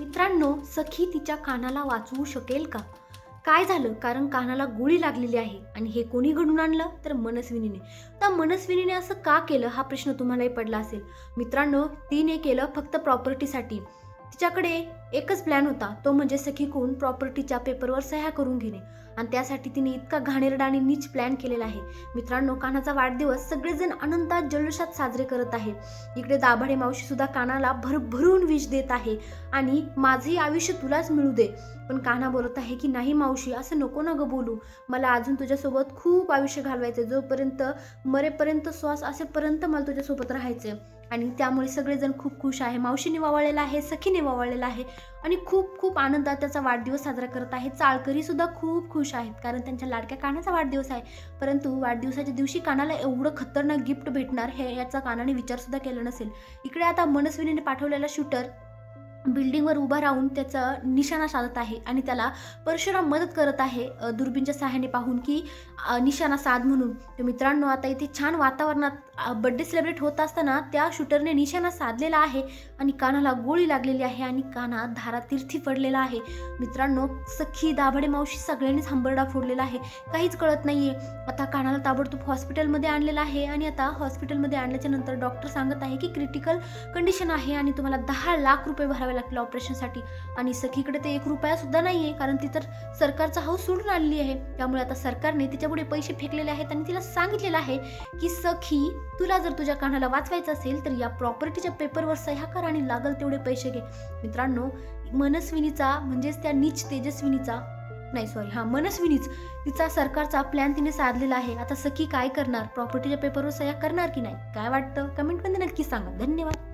मित्रांनो सखी तिच्या कानाला वाचवू शकेल का? काय झालं? कारण कानाला गोळी लागलेली आहे आणि हे कोणी घडून आणलं? तर मनस्विनीने. तर मनस्विनीने असं का केलं? हा प्रश्न तुम्हालाही पडला असेल. मित्रांनो तिने केलं फक्त प्रॉपर्टीसाठी तिच्याकडे एकच प्लॅन होता तो म्हणजे सखीकून प्रॉपर्टीच्या पेपरवर सह्या करून घेणे. आणि त्यासाठी तिने इतका घाणेरडा आणि नीच प्लॅन केलेला आहे. मित्रांनो कानाचा वाढदिवस सगळेजण अनंतात जल्लोषात साजरे करत आहे. इकडे दाभाडे मावशी सुद्धा कानाला भरभरून विष देत आहे. आणि माझे आयुष्य तुलाच मिळू दे. पण काना बोलत आहे की नाही मावशी असं नको ना गं बोलू. मला अजून तुझ्यासोबत खूप आयुष्य घालवायचं जोपर्यंत मरेपर्यंत श्वास असेपर्यंत मला तुझ्यासोबत राहायचं आणि त्यामुळे सगळेजण खूप खुश आहे. मावशीने वावळलेला आहे सखीने वावळलेला आहे. आणि खूप खूप आनंदात त्याचा वाढदिवस साजरा करत आहे. चाळकरीसुद्धा खूप खुश आहेत कारण त्यांच्या लाडक्या कानाचा वाढदिवस आहे. परंतु वाढदिवसाच्या दिवशी कानाला एवढं खतरनाक गिफ्ट भेटणार हे याचा कानाने विचारसुद्धा केला नसेल. इकडे आता मनस्विनीने पाठवलेला शूटर बिल्डिंगवर उभा राहून त्याचा निशाणा साधत आहे आणि त्याला परशुराम मदत करत आहे दुर्बीनच्या सहाय्याने पाहून की निशाणा साध म्हणून. तर मित्रांनो आता इथे छान वातावरणात बड्डे सेलिब्रेट होत असताना त्या शूटरने निशाणा साधलेला आहे आणि कानाला गोळी लागलेली आहे आणि काना धारा तीर्थी पडलेला आहे. मित्रांनो सखी दाभडे मावशी सगळ्यांनीच हंबरडा फोडलेला आहे. काहीच कळत नाही आहे आता कानाला ताबडतोब हॉस्पिटलमध्ये आणलेला आहे आणि आता हॉस्पिटलमध्ये आणल्याच्या नंतर डॉक्टर सांगत आहे की क्रिटिकल कंडिशन आहे आणि तुम्हाला दहा लाख रुपये भरावे लागतील ऑपरेशनसाठी आणि सखीकडे ते एक रुपया सुद्धा नाही आहे कारण ती तर सरकारचा हाऊस सोडून आलेली आहे. त्यामुळे आता सरकारने तिच्यापुढे पैसे फेकलेले आहेत आणि तिला सांगितलेलं आहे की सखी तुला जर तुझ्या कानाला वाचवायचं असेल तर या प्रॉपर्टीच्या पेपरवर सह्या कर आणि लागल तेवढे पैसे घे. मित्रांनो मनस्विनीचा म्हणजेच त्या नीच तेजस्विनीचा नाही सॉरी हा मनस्विनीच तिचा सरकारचा प्लॅन तिने साधलेला आहे. आता सखी काय करणार? प्रॉपर्टीच्या पेपरवर सह्या करणार की नाही? काय वाटतं? कमेंटमध्ये नक्की सांगा. धन्यवाद.